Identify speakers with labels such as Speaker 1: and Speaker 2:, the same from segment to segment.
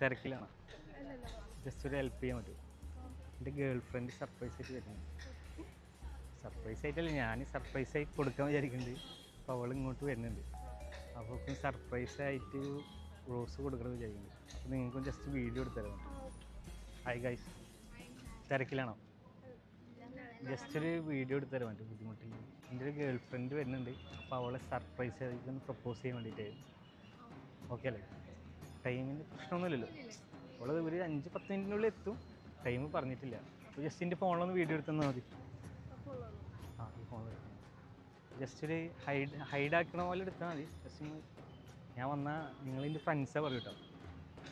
Speaker 1: തിരക്കിലാണ്. ജസ്റ്റ് ഒരു ഹെൽപ്പ് ചെയ്യാൻ പറ്റും. എന്റെ ഗേൾ ഫ്രണ്ട് സർപ്രൈസ് ആയിട്ട് വരുന്നു. സർപ്രൈസ് ആയിട്ടല്ല ഞാൻ സർപ്രൈസ് ആയി കൊടുക്കാൻ വിചാരിക്കുന്നുണ്ട് അപ്പോൾ അവൾ ഇങ്ങോട്ട് വരുന്നുണ്ട്. അപ്പോൾ സർപ്രൈസ് ആയിട്ട് റോസ് കൊടുക്കണം വിചാരിക്കുന്നുണ്ട് അപ്പോൾ നിങ്ങൾക്കും ജസ്റ്റ് വീഡിയോ തരാം. ഹായ് ഗൈസ് തിരക്കിലാണോ? ജസ്റ്റ് ഒരു വീഡിയോ എടുത്ത് തരാൻ പറ്റും ബുദ്ധിമുട്ടില്ല എന്റെ ഒരു ഗേൾ ഫ്രണ്ട് വരുന്നുണ്ട്. അപ്പോൾ അവളെ സർപ്രൈസ് ഒന്ന് പ്രപ്പോസ് ചെയ്യാൻ വേണ്ടിയിട്ടായിരുന്നു ഓക്കെ അല്ലേ? ടൈമിന് പ്രശ്നമൊന്നുമില്ലല്ലോ. അവൾ ഒരു അഞ്ച് പത്ത് മിനിറ്റിനുള്ളിൽ എത്തും. ടൈം പറഞ്ഞിട്ടില്ല. ജസ്റ്റ് എന്റെ ഫോണിലൊന്ന് വീഡിയോ എടുത്തെന്നാൽ മതി. ആ ഈ ഫോണിൽ ജസ്റ്റ് ഒരു ഹൈഡ് ഹൈഡ് ആക്കണ പോലെ എടുത്താൽ മതി. ജസ്റ്റ് ഞാൻ വന്നാൽ നിങ്ങളതിന്റെ ഫ്രണ്ട്സാണ് പറയും കേട്ടോ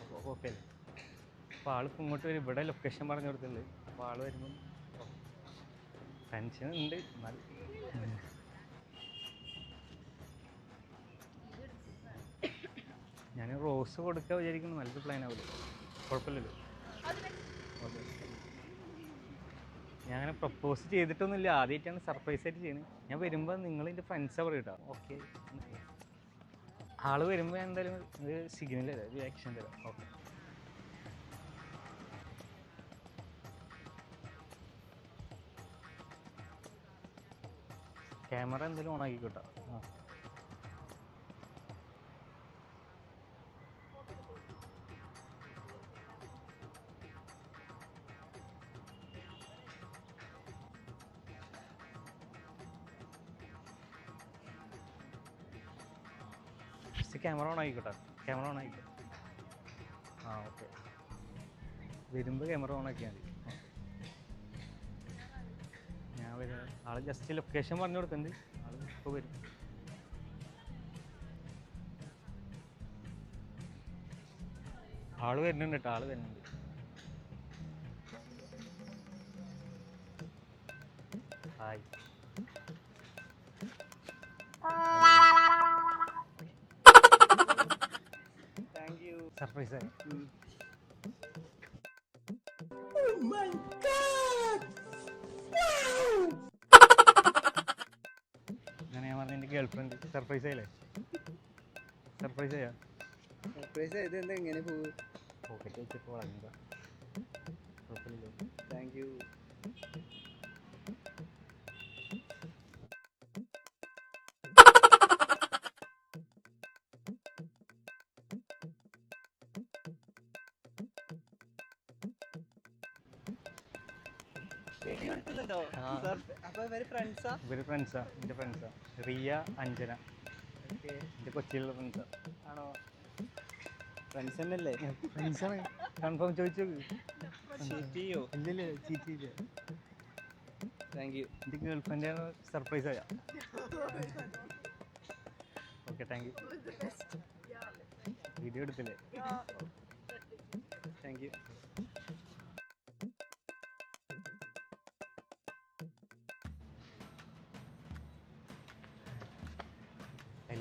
Speaker 1: അപ്പോൾ ഓക്കെ അല്ലേ? അപ്പോൾ ആളിപ്പോൾ ഇങ്ങോട്ട് വരും. ഇവിടെ ലൊക്കേഷൻ പറഞ്ഞു കൊടുത്തിട്ടുണ്ട്. അപ്പോൾ ആൾ വരുമ്പം ടെൻഷൻ ഉണ്ട്. എന്നാൽ ഞാൻ റോസ് കൊടുക്കാൻ വിചാരിക്കുന്നു. നല്ലൊരു പ്ലാൻ ആവില്ല കുഴപ്പമില്ലല്ലോ. ഞാൻ അങ്ങനെ പ്രപ്പോസ് ചെയ്തിട്ടൊന്നുമില്ല. ആദ്യമായിട്ടാണ് സർപ്രൈസ് ആയിട്ട് ചെയ്യുന്നത് ഞാൻ വരുമ്പോൾ നിങ്ങൾ എന്റെ ഫ്രണ്ട്സാണ് പറയും കേട്ടോ ഓക്കെ ആൾ വരുമ്പോൾ ഞാൻ എന്തായാലും ഒരു സിഗ്നൽ തരാം റിയാക്ഷൻ തരാം. ഓക്കെ ക്യാമറ എന്തായാലും ഓൺ ആക്കിക്കോട്ടോ. ആ. ജസ്റ്റ് ക്യാമറ ഓൺ ആയിക്കോട്ടെ. ക്യാമറ ഓൺ ആയിക്കോട്ടെ. ആ ഓക്കെ വരുമ്പോൾ ക്യാമറ ഓൺ ആക്കിയാൽ മതി. ഞാൻ വരും. ആൾ ജസ്റ്റ് ലൊക്കേഷൻ പറഞ്ഞു കൊടുക്കുന്നുണ്ട് ആൾ ഇപ്പോൾ വരും. ആൾ വരുന്നുണ്ട് കേട്ടോ ആൾ വരുന്നുണ്ട്. ഹായ് സർപ്രൈസ് ആയി അങ്ങനെ ഞാൻ പറഞ്ഞ എന്റെ ഗേൾ ഫ്രണ്ട് സർപ്രൈസ് ആയില്ലേ സർപ്രൈസ് ആയാ
Speaker 2: സർപ്രൈസ് ചെയ്ത് എന്താ എങ്ങനെ പോകും
Speaker 1: പോക്കറ്റ് വെച്ചപ്പോൾ വളഞ്ഞതാ
Speaker 2: ഇവർ ഫ്രണ്ട്സാ?
Speaker 1: ഇവർ ഫ്രണ്ട്സാ റിയ അഞ്ജന. എന്റെ കൊച്ചിയിലുള്ള ഫ്രണ്ട്സാ.
Speaker 2: ആണോ? ഫ്രണ്ട്സ് തന്നെയല്ലേ?
Speaker 1: ഫ്രണ്ട്സാണ് കൺഫേം ചോദിച്ചു ഇല്ലില്ല ചീറ്റ് ചെയ്യില്ല
Speaker 2: താങ്ക് യു.
Speaker 1: എന്റെ ഗേൾ ഫ്രണ്ടാണ് സർപ്രൈസ് ആയ. Okay thank you. വീഡിയോ എടുത്തില്ലേ?
Speaker 2: Thank you.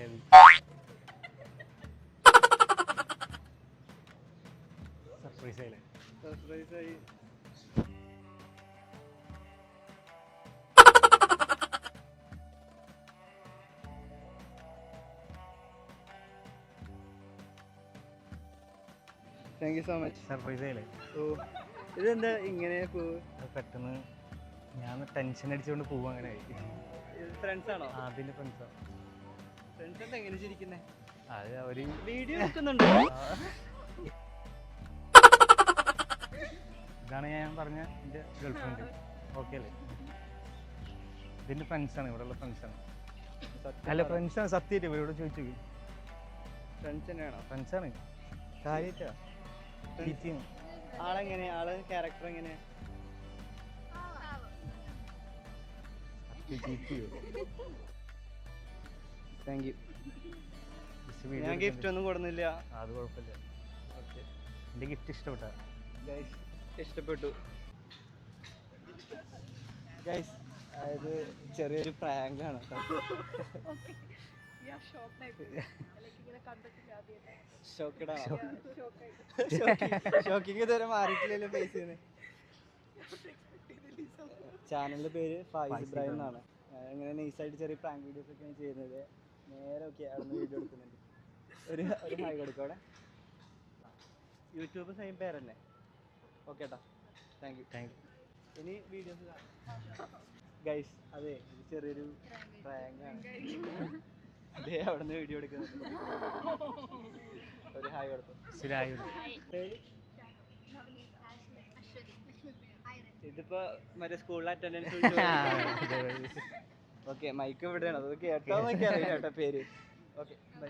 Speaker 1: ലവ് സർപ്രൈസ് ആയില്ലേ
Speaker 2: സർപ്രൈസ് ആയി thank you so much
Speaker 1: surprise ആയില്ലേ
Speaker 2: ഓ ഇതെന്താ ഇങ്ങനെ
Speaker 1: പെട്ടെന്ന് ഞാൻ ടെൻഷൻ അടിച്ചുകൊണ്ട് പോവും അങ്ങനെ. ആയി
Speaker 2: ഫ്രണ്ട്സ് ആണോ?
Speaker 1: ആ, അതിന്റെ ഫ്രണ്ട്സാ
Speaker 2: ഫ്രണ്ട്സ് എന്താ എങ്ങനെ ചിരിക്കുന്നേ?
Speaker 1: അത് അവർ
Speaker 2: വീഡിയോ എടുക്കുന്നുണ്ടോ?
Speaker 1: ഇതാണ് ഞാൻ പറഞ്ഞ എന്റെ ഗേൾ ഫ്രണ്ട് ഓക്കെ അല്ലേ? ഇതിന്റെ ഫ്രണ്ട്സാണ് ഇവിടെയുള്ള ഫ്രണ്ട്സാണ് അല്ല ഫ്രണ്ട്സാണ് സത്യമായിട്ട് ഇവരോട് ചോദിച്ചു
Speaker 2: ഫ്രണ്ട്സ് തന്നെയാണോ?
Speaker 1: ഫ്രണ്ട്സാണ് കാര്യമായിട്ടാ. ചീറ്റിങ്
Speaker 2: ആളെങ്ങനെ ആൾ ക്യാരക്ടർ എങ്ങനെ
Speaker 1: ചീറ്റിയോ
Speaker 2: താങ്ക് യു. ഞാൻ ഗിഫ്റ്റ്. ഒന്നും കൊടുന്നില്ല.
Speaker 1: അത് കുഴപ്പമില്ല.
Speaker 2: ഓക്കെ.
Speaker 1: എന്റെ ഗിഫ്റ്റ് ഇഷ്ടപ്പെട്ട.
Speaker 2: ഗൈസ് ഇഷ്ടപ്പെട്ടു. ഗൈസ് അതായത് ചെറിയൊരു പ്രാങ്ക് ആണ്
Speaker 3: Yeah, shocked ആയിപ്പോയി. Like ഇങ്ങനെ കണ്ടിട്ടില്ല ആദ്യമായിട്ട്.
Speaker 2: ഷോക്കഡ് ആണോ?
Speaker 3: Shock ആയി.
Speaker 2: ഷോക്കിങ് ഇതുവരെ മാറിയിട്ടില്ലല്ലോ ഫേസ് ചെയ്യുന്നത് ചാനലിന്റെ പേര് ഫായിസ് ഇബ്രാഹിം. എന്നാണ്. ഇങ്ങനെ നൈസായിട്ട് ചെറിയ പ്രാങ്ക് വീഡിയോസ് ഒക്കെയാണ് ചെയ്യുന്നത്. നേരെ ഓക്കെ അവിടെ നിന്ന് വീഡിയോ എടുക്കുന്നുണ്ട്. ഒരു ഒരു ഹായ് കൊടുക്കും അവിടെ. യൂട്യൂബ് സെയിം പേരല്ലേ? ഓക്കെ ഏട്ടാ താങ്ക് യു
Speaker 1: താങ്ക് യു
Speaker 2: ഇനി വീഡിയോസ് ഗൈസ് അതെ ഇത് ചെറിയൊരു പ്രാങ്ക് ആണ്. അതെ അവിടെ നിന്ന് വീഡിയോ എടുക്കുന്നുണ്ട്. ഒരു ഹായ് കൊടുത്തു. പേര് ഇതിപ്പോ മറ്റേ സ്കൂളിൽ അറ്റൻഡൻസ് ഓക്കെ മൈക്ക് ഇവിടെയാണ്. അത് കേട്ടോ എന്നൊക്കെ കേട്ടോ പേര്. Okay bye